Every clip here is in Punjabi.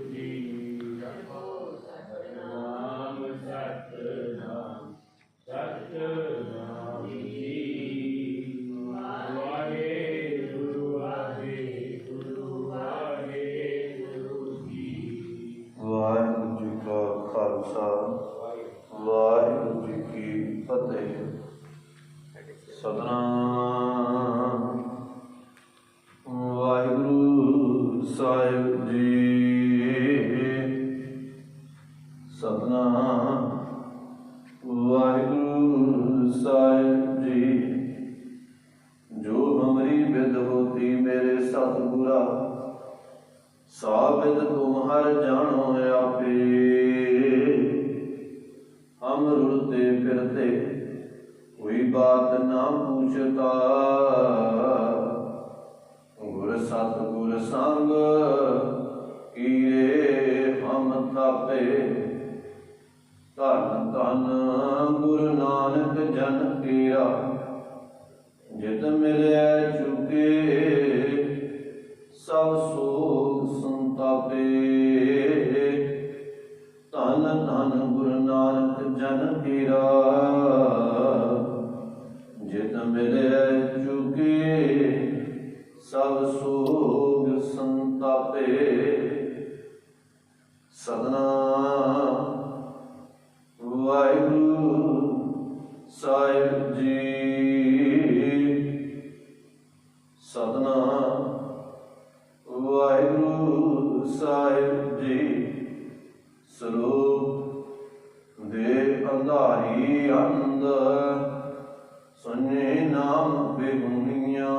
ਜੀ ਜਨ ਕੀਰਾ ਜਿਤ ਮਿਲਿਆ ਚੁਕੇ, ਸਭ ਸੋਗ ਸੰਤਾਪੇ। ਧੰਨ ਧੰਨ ਗੁਰੂ ਨਾਨਕ ਜਨ ਕੀਰਾ ਜਿਤ ਮਿਲਿਆ ਚੁਕੇ, ਸਭ ਸੋਗ ਸੰਤਾਪੇ। ਸਦਨਾ ਅੰਧਾਰੀ ਸੁਨੇ ਨਾਮ ਬਿਹੁਨੀਆਂ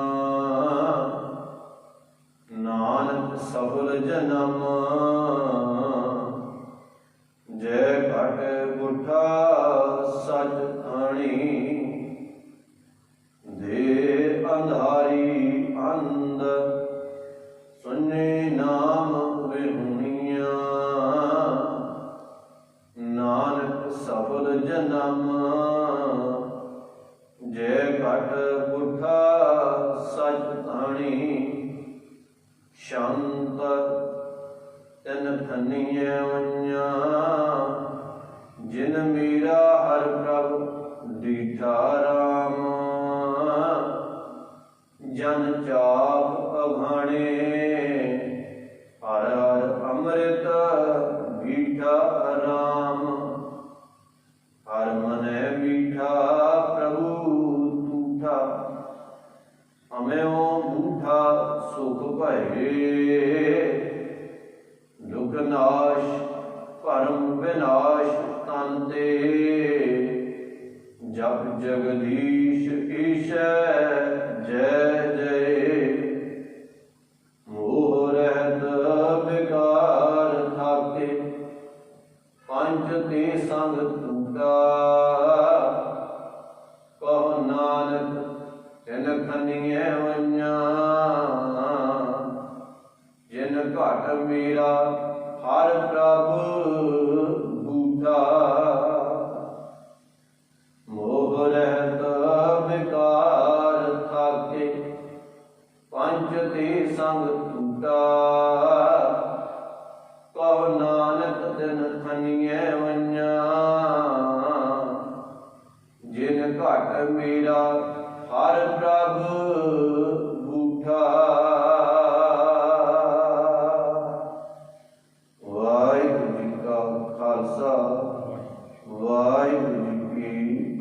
ਨਾਨਕ ਸਫਲ ਜਨਮ। ਜੈ ਘਟ ਗੁਠਾ ਸਚ ਥਾਣੀ ਘਟ ਗੁਠਾ ਸਚ ਥਾਣੀ ਸ਼ਾਂਤ ਤਨ ਥਨੀਐ ਵੰਨਿਆ ਜਿਨ ਮੇਰਾ ਹਰ ਪ੍ਰਭ ਦੀਠਾ ਰਾਮ, ਜਨ ਚਾਪ ਅਭਾਣੇ ਅਮਿਓ ਬੂਠਾ ਸੁਖ ਭਏ। ਦੁਖ ਨਾਸ਼, ਭਰਮ ਵਿਨਾਸ਼ ਤਨ ਤੇ। ਜਪ ਜਗਦੀਸ਼ ਈਸ਼ੈ ਜੈ ਜੈ। ਮੋਹ ਰਹਿਤ ਬਿਕਾਰ ਥਾਕੇ, ਪੰਜ ਤੇ ਸੰਗ ਟੂਟਾ ਤਿਨ ਵੰਨਾ ਜਿਨ ਘਟ ਮੇਰਾ, ਹਰ ਪ੍ਰਭ ਬੂਟਾ। ਮੋਹ ਰਹਿਤ ਬਿਕਾਰ ਥਾਕੇ, ਪੰਜ ਤੇ ਸੰਗ ਟੂਟਾ। ਕਹੋ ਨਾਨਕ ਤਿਨ ਖਨੀਐ ਵੰਨਾ ਜਿਨ ਘਟ ਮੇਰਾ, ਹਰ ਪ੍ਰਭ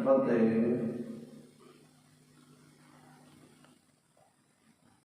infatti